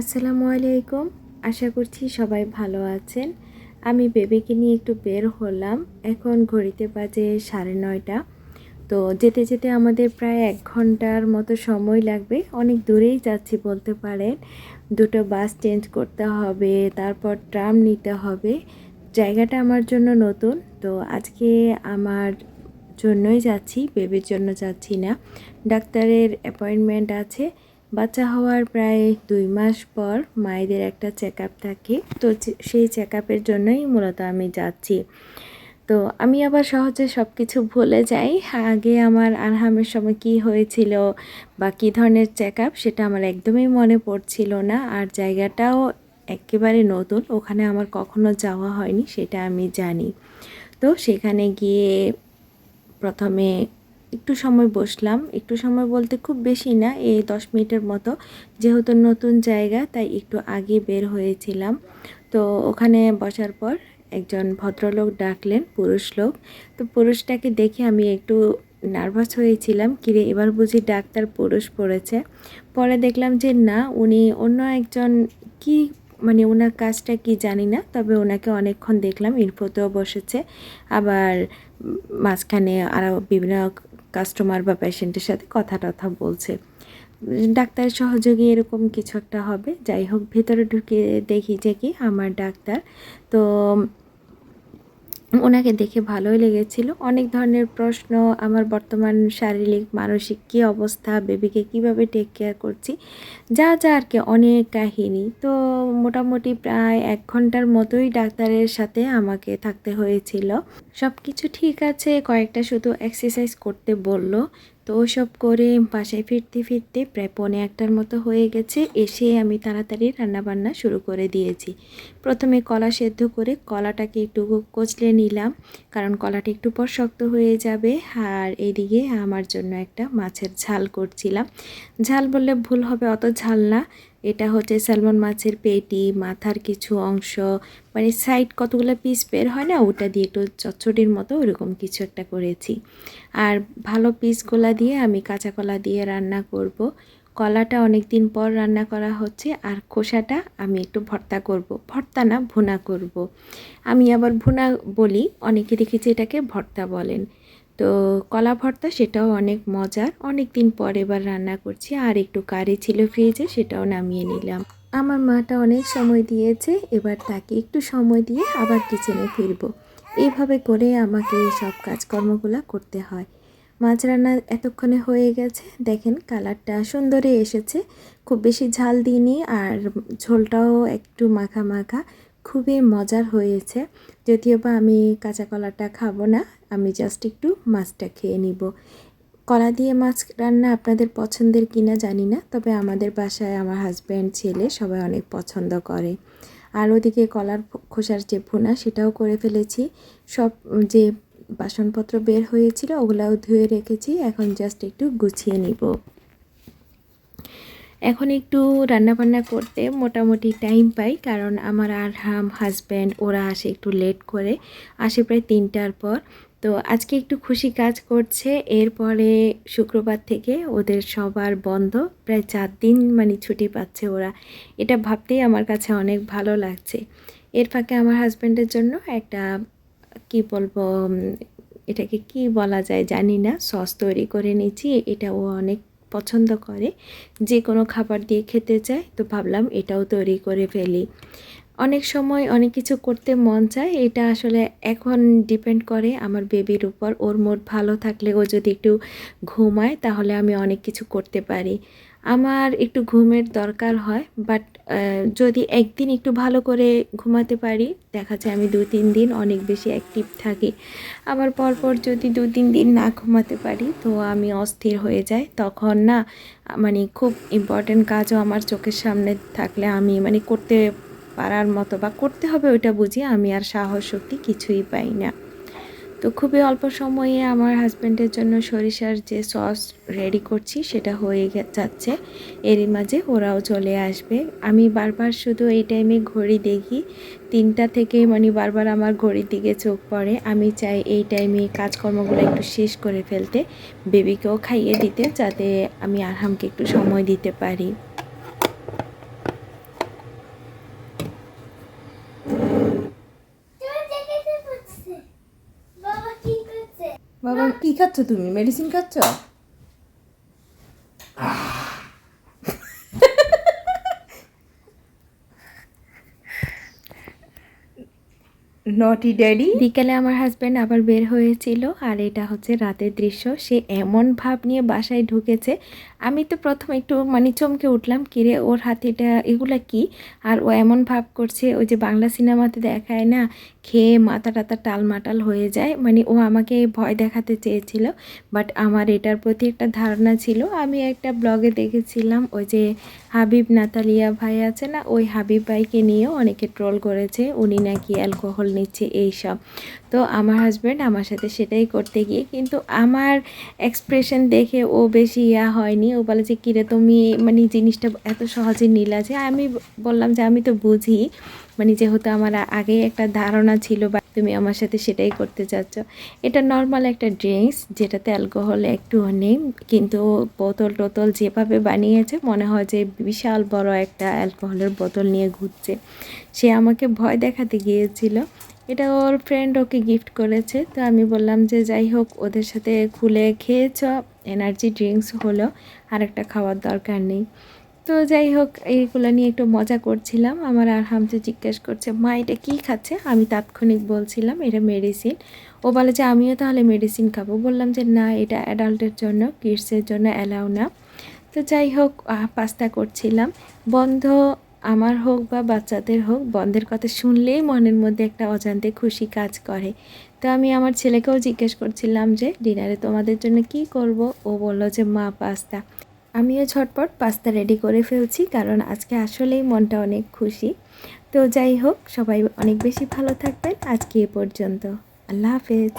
আসসালামু আলাইকুম। আশা করছি সবাই ভালো আছেন। আমি বেবিকে নিয়ে একটু বের হলাম। এখন ঘড়িতে বাজে সাড়ে নয়টা। তো যেতে যেতে আমাদের প্রায় এক ঘণ্টার মতো সময় লাগবে। অনেক দূরেই যাচ্ছি বলতে পারেন। দুটো বাস চেঞ্জ করতে হবে, তারপর ট্রাম নিতে হবে। জায়গাটা আমার জন্য নতুন। তো আজকে আমার জন্যই যাচ্ছি, বেবির জন্য যাচ্ছি না। ডাক্তারের অ্যাপয়েন্টমেন্ট আছে। বাচ্চা হওয়ার প্রায় দুই মাস পর মায়েদের একটা চেক আপ থাকে। তো সেই চেক আপের জন্যই মূলত আমি যাচ্ছি। তো আমি আবার সহজে সব কিছু ভুলে যাই। আগে আমার আরহামের সময় কি হয়েছিল বা কী ধরনের চেক আপ সেটা আমার একদমই মনে পড়ছিল না। আর জায়গাটাও একেবারে নতুন। ওখানে আমার কখনো যাওয়া হয়নি, সেটা আমি জানি। তো সেখানে গিয়ে প্রথমে একটু সময় বসলাম। একটু সময় বলতে খুব বেশি না, এই দশ মিনিটের মতো। যেহেতু নতুন জায়গা, তাই একটু আগে বের হয়েছিলাম। তো ওখানে বসার পর একজন ভদ্রলোক ডাকলেন, পুরুষ লোক। তো পুরুষটাকে দেখে আমি একটু নার্ভাস হয়েছিলাম। কিরে, এবার বুঝি ডাক্তার পুরুষ পড়েছে। পরে দেখলাম যে না, উনি অন্য একজন কি মানে ওনার কাজটা কি জানি না, তবে ওনাকে অনেকক্ষণ দেখলাম, ইনফোতেও বসেছে। আবার মাঝখানে আরও বিভিন্ন কাস্টমার বা পেশেন্টের সাথে কথা টথা বলছে। ডাক্তারের ডাক্তার সহযোগী এরকম কিছু একটা হবে। যাই হোক, ভেতরে ঢুকে দেখি যে কি, আমার ডাক্তার। তো ওনাকে দেখে ভালোই লেগেছিল। অনেক ধরনের প্রশ্ন, আমার বর্তমান শারীরিক, মানসিক কী অবস্থা, বেবিকে কীভাবে টেক কেয়ার করছি, যা যা আর কি, অনেক কাহিনী। তো মোটামুটি প্রায় এক ঘণ্টার মতোই ডাক্তারের সাথে আমাকে থাকতে হয়েছিল। সব কিছু ঠিক আছে, কয়েকটা শুধু এক্সারসাইজ করতে বলল। তো ওসব করে বাসায় ফিরতে ফিরতে প্রায় পনে একটার মতো হয়ে গেছে, এসে আমি তাড়াতাড়ি রান্নাবান্না শুরু করে দিয়েছি। প্রথমে কলা সেদ্ধ করে কলাটাকে একটু কচলে নিলাম, কারণ কলাটা একটু পর শক্ত হয়ে যাবে। আর এদিকে আমার জন্য একটা মাছের ঝাল করছিলাম। ঝাল বললে ভুল হবে, অত ঝাল না। এটা হচ্ছে স্যালমন মাছের পেটি, মাথার কিছু অংশ মানে সাইড কতগুলো পিস বের হয় না, ওটা দিয়ে একটু চচ্চড়ির মতো ওরকম কিছু একটা করেছি। আর ভালো পিসগুলা দিয়ে আমি কাঁচা কলা দিয়ে রান্না করব। কলাটা অনেক দিন পর রান্না করা হচ্ছে আর খোসাটা আমি একটু ভর্তা করব। ভর্তা না ভুনা করব। আমি আবার ভুনা বলি, অনেকে দেখেছি এটাকে ভর্তা বলেন। তো কলা ভর্তা সেটাও অনেক মজার। অনেক দিন পর এবার রান্না করছি আর একটু কারি ছিল ফ্রিজে সেটাও নামিয়ে নিলাম। আমার মাটা অনেক সময় দিয়েছে, এবার তাকে একটু সময় দিয়ে আবার কিচেনে ফিরবো। এইভাবে করে আমাকে সব কাজকর্মগুলো করতে হয়। মাছ রান্না এতক্ষণে হয়ে গেছে। দেখেন কালারটা সুন্দরই এসেছে। খুব বেশি ঝাল দিইনি আর ঝোলটাও একটু মাখা মাখা। খুবই মজার হয়েছে। যদিও বা আমি কাঁচা কলাটা খাব না, আমি জাস্ট একটু মাছটা খেয়ে নিব। কলা দিয়ে মাছ রান্না আপনাদের পছন্দের কিনা জানি না, তবে আমাদের বাসায় আমার হাজব্যান্ড ছেলে সবাই অনেক পছন্দ করে। আর ওদিকে কলার খোসার যে ভুনা, সেটাও করে ফেলেছি। সব যে বাসনপত্র বের হয়েছিল, ওগুলাও ধুয়ে রেখেছি। এখন জাস্ট একটু গুছিয়ে নিব। এখন একটু রান্নাবান্না করতে মোটামুটি টাইম পাই, কারণ আমার আর হাম হাজব্যান্ড ওরা আসে একটু লেট করে। আসে প্রায় তিনটার পর। তো আজকে একটু খুশি কাজ করছে। এরপরে শুক্রবার থেকে ওদের সবার বন্ধ। প্রায় চার দিন মানে ছুটি পাচ্ছে ওরা। এটা ভাবতেই আমার কাছে অনেক ভালো লাগছে। এর ফাঁকে আমার হাজব্যান্ডের জন্য একটা, কি বলব এটাকে কি বলা যায় জানি না, সস তৈরি করে নিয়েছি। এটা ও অনেক পছন্দ করে। যে কোনো খাবার দিয়ে খেতে চায়, তো ভাবলাম এটাও তৈরি করে ফেলি। অনেক সময় অনেক কিছু করতে মন চায়, এটা আসলে এখন ডিপেন্ড করে আমার বেবির উপর। ওর মুড ভালো থাকলে ও যদি একটু ঘুমায়, তাহলে আমি অনেক কিছু করতে পারি। আমার একটু ঘুমের দরকার হয় বাট যদি একদিন একটু ভালো করে ঘুমাতে পারি, দেখা যায় আমি দু তিন দিন অনেক বেশি অ্যাক্টিভ থাকি। আবার পরপর যদি দু তিন দিন না ঘুমাতে পারি, তো আমি অস্থির হয়ে যাই। তখন না মানে খুব ইম্পর্ট্যান্ট কাজও আমার চোখের সামনে থাকলে আমি মানে করতে পারার মতো বা করতে হবে ওইটা বুঝি আমি আর সাহস, শক্তি কিছুই পাই না। তো খুবই অল্প সময়ে আমার হাজব্যান্ডের জন্য সরিষার যে সস রেডি করছি সেটা হয়ে যাচ্ছে। এরই মাঝে ওরাও চলে আসবে। আমি বারবার শুধু এই টাইমে ঘড়ি দেখি। তিনটা থেকে মানে বারবার আমার ঘড়ির দিকে চোখ পড়ে। আমি চাই এই টাইমে কাজকর্মগুলো একটু শেষ করে ফেলতে। বেবিকেও খাইয়ে দিতে যাতে আমি আরহামকে একটু সময় দিতে পারি। কি খাচ্ছ তুমি? মেডিসিন খাচ্ছ? নটি ড্যাডি বিকেলে আমার হাজব্যান্ড আবার বের হয়েছিল আর এটা হচ্ছে রাতের দৃশ্য। সে এমন ভাব নিয়ে বাসায় ঢুকেছে। আমি তো প্রথমে একটু মানে চমকে উঠলাম কিরে ওর হাতিটা এগুলা কি? আর ও এমন ভাব করছে, ওই যে বাংলা সিনেমাতে দেখায় না খেয়ে মাথা টাথা টালমাটাল হয়ে যায়। মানে ও আমাকে ভয় দেখাতে চেয়েছিল বাট আমার এটার প্রতি একটা ধারণা ছিল। আমি একটা ব্লগে দেখেছিলাম, ওই যে হাবিব নাতালিয়া ভাই আছে না, ওই হাবিব ভাইকে নিয়েও অনেকে ট্রোল করেছে, উনি নাকি অ্যালকোহল নিচ্ছে এইসব তো আমার হাজব্যান্ড আমার সাথে সেটাই করতে গিয়ে কিন্তু আমার এক্সপ্রেশন দেখে ও বেশি ইয়া হয়নি। ও বলে যে, কিরে তুমি মানে জিনিসটা এত সহজে নিলা যে, আমি বললাম যে, আমি তো বুঝি মানে যেহেতু আমার আগে একটা ধারণা ছিল বা তুমি আমার সাথে সেটাই করতে চাচ্ছ। এটা নর্মাল একটা ড্রিঙ্কস যেটাতে অ্যালকোহল একটুও নেই, কিন্তু বোতল টোতল যেভাবে বানিয়েছে, মনে হয় যে বিশাল বড় একটা অ্যালকোহলের বোতল নিয়ে ঘুরছে। সে আমাকে ভয় দেখাতে গিয়েছিল। এটা ওর ফ্রেন্ড ওকে গিফট করেছে। তো আমি বললাম যে, যাই হোক, ওদের সাথে খুলে খেয়েছ এনার্জি ড্রিঙ্কস হলো আর একটা খাওয়ার দরকার নেই। তো যাই হোক, এইগুলো নিয়ে একটু মজা করছিলাম। আমার আর হামজে জিজ্ঞেস করছে, মা, এটা কী খাচ্ছে? আমি তাৎক্ষণিক বলছিলাম, এটা মেডিসিন ও বলে যে, আমিও তাহলে মেডিসিন খাব। বললাম যে, না, এটা অ্যাডাল্টের জন্য কিডসের জন্য অ্যালাউ না। তো যাই হোক পাস্তা করছিলাম। বন্ধ আমার হোক বা বাচ্চাদের হোক, বন্ধের কথা শুনলেই মনের মধ্যে একটা অজান্তে খুশি কাজ করে। তো আমি আমার ছেলেকেও জিজ্ঞেস করছিলাম যে ডিনারে তোমাদের জন্য কি করব? ও বলল যে, মা পাস্তা আমিও ঝটপট পাস্তা রেডি করে ফেলছি, কারণ আজকে আসলেই মনটা অনেক খুশি। তো যাই হোক, সবাই অনেক বেশি ভালো থাকবেন। আজকে এ পর্যন্ত। আল্লাহ হাফেজ।